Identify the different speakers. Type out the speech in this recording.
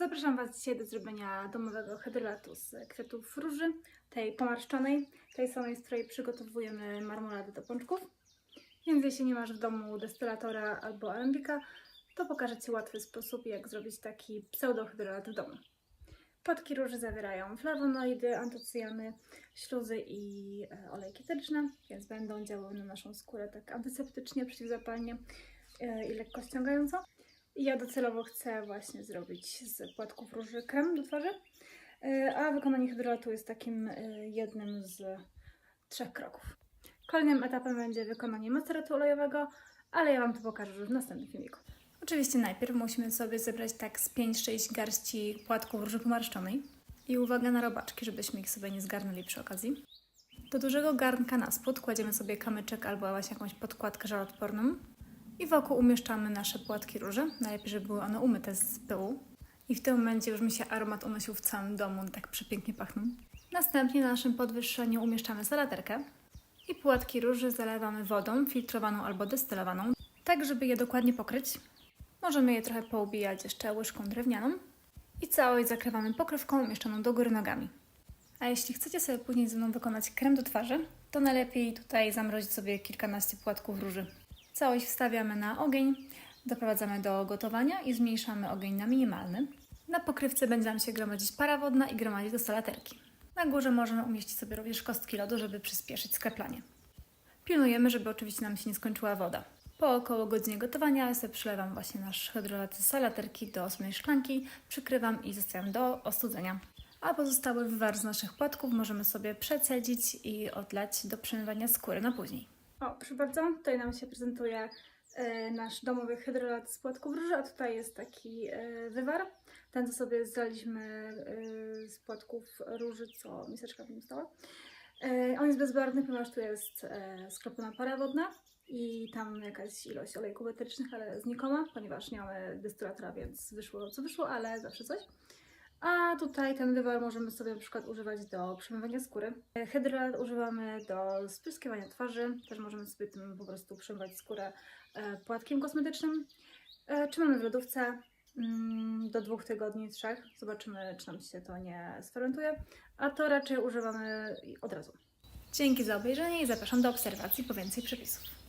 Speaker 1: Zapraszam Was dzisiaj do zrobienia domowego hydrolatu z kwiatów róży, tej pomarszczonej, tej samej, z której przygotowujemy marmoladę do pączków. Więc jeśli nie masz w domu destylatora albo alembika, to pokażę Ci łatwy sposób, jak zrobić taki pseudohydrolat w domu. Płatki róży zawierają flawonoidy, antocyjany, śluzy i e, olejki eteryczne, więc będą działały na naszą skórę tak antyseptycznie, przeciwzapalnie e, i lekko ściągająco. Ja docelowo chcę właśnie zrobić z płatków róży krem do twarzy, e, a wykonanie hydrolatu jest takim e, jednym z trzech kroków. Kolejnym etapem będzie wykonanie maceratu olejowego, ale ja Wam to pokażę już w następnym filmiku. Oczywiście najpierw musimy sobie zebrać tak z 5-6 garści płatków róży pomarszczonej. I uwaga na robaczki, żebyśmy ich sobie nie zgarnęli przy okazji. Do dużego garnka na spód kładziemy sobie kamyczek albo właśnie jakąś podkładkę żaroodporną i wokół umieszczamy nasze płatki róży. Najlepiej, żeby były one umyte z pyłu. I w tym momencie już mi się aromat unosił w całym domu, tak przepięknie pachną. Następnie na naszym podwyższeniu umieszczamy salaterkę i płatki róży zalewamy wodą filtrowaną albo destylowaną, tak żeby je dokładnie pokryć. Możemy je trochę poubijać jeszcze łyżką drewnianą i całość zakrywamy pokrywką umieszczoną do góry nogami. A jeśli chcecie sobie później ze mną wykonać krem do twarzy, to najlepiej tutaj zamrozić sobie kilkanaście płatków róży. Całość wstawiamy na ogień, doprowadzamy do gotowania i zmniejszamy ogień na minimalny. Na pokrywce będzie nam się gromadzić para wodna i gromadzić do salaterki. Na górze możemy umieścić sobie również kostki lodu, żeby przyspieszyć skreplanie. Pilnujemy, żeby oczywiście nam się nie skończyła woda. Po około godzinie gotowania sobie przylewam właśnie nasz hydrolat z salaterki do osobnej szklanki, przykrywam i zostawiam do ostudzenia. A pozostały wywar z naszych płatków możemy sobie przecedzić i odlać do przemywania skóry na później. O, proszę bardzo, tutaj nam się prezentuje e, nasz domowy hydrolat z płatków róży, a tutaj jest taki e, wywar. Ten, co sobie zlaliśmy e, z płatków róży, co miseczka w nim stała. On jest bezbarwny, ponieważ tu jest e, skroplona para wodna i tam jakaś ilość olejków eterycznych, ale znikoma, ponieważ nie mamy destylatora, więc wyszło co wyszło, ale zawsze coś. A tutaj ten wywar możemy sobie na przykład używać do przemywania skóry. E, Hydrolat używamy do spryskiwania twarzy, też możemy sobie tym po prostu przemywać skórę e, płatkiem kosmetycznym. E, Trzymamy w lodówce mm, do dwóch tygodni, trzech. Zobaczymy, czy nam się to nie sfermentuje. A to raczej używamy od razu. Dzięki za obejrzenie i zapraszam do obserwacji po więcej przepisów.